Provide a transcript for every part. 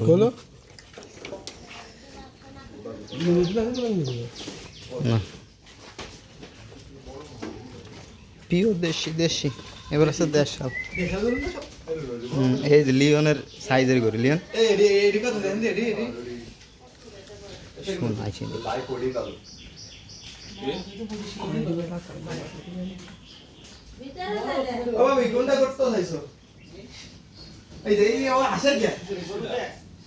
খোলো। না। পিওর দেশি দেশি। এবার আছে দেশ সব দেখা ধরুন না সব হুম, এই লিওনের সাইজের গরু লিওন। কোনটা করতে চাইছো? এই যে এই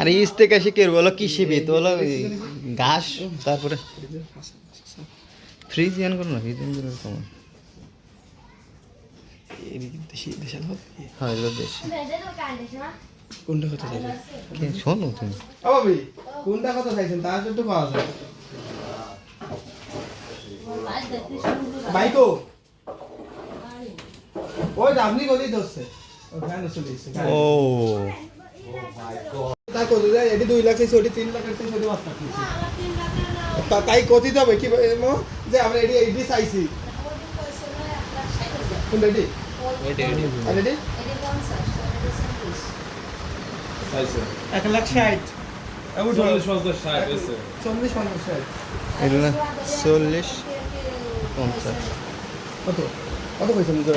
আরে ইস থেকে বলো কি শিবি তো বলো ঘাস তারপরে ফ্রিজ ইয়ান করো না ফ্রিজ ইয়ান করো কমন কোনটা চাইছেন শোনো তুমি। কোনটা কত চাইছেন তার পাওয়া যায়। বাইকো। ওই যে আপনি কোথায় ধরছে। ও। এটি দুই লাখ চাইছে ওটি তিন লাখ চাইছে ওটি পাঁচ লাখ চাইছে তাই কথিত হবে কি? যে আমরা এটি এটি চাইছি। কোনটা এটি? আর এটি? এক লাখ ষাট। উঠো। চল্লিশ পঞ্চাশ ষাট চল্লিশ পঞ্চাশ ষাট। চল্লিশ পঞ্চাশ। কত? কত পয়সা নিজের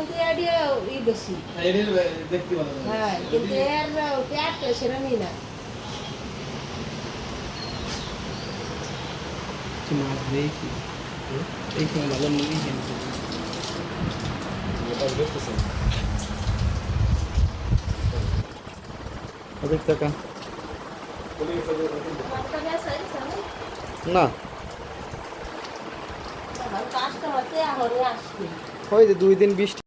কিন্তু এডিও ই বেশি। দেখতে ভালো হ্যাঁ কিন্তু এর প্যাট সেরকমই না। মাছ দেখি। এই কোন ভালো মুভি টাকা না। ওই যে দুই দিন বৃষ্টি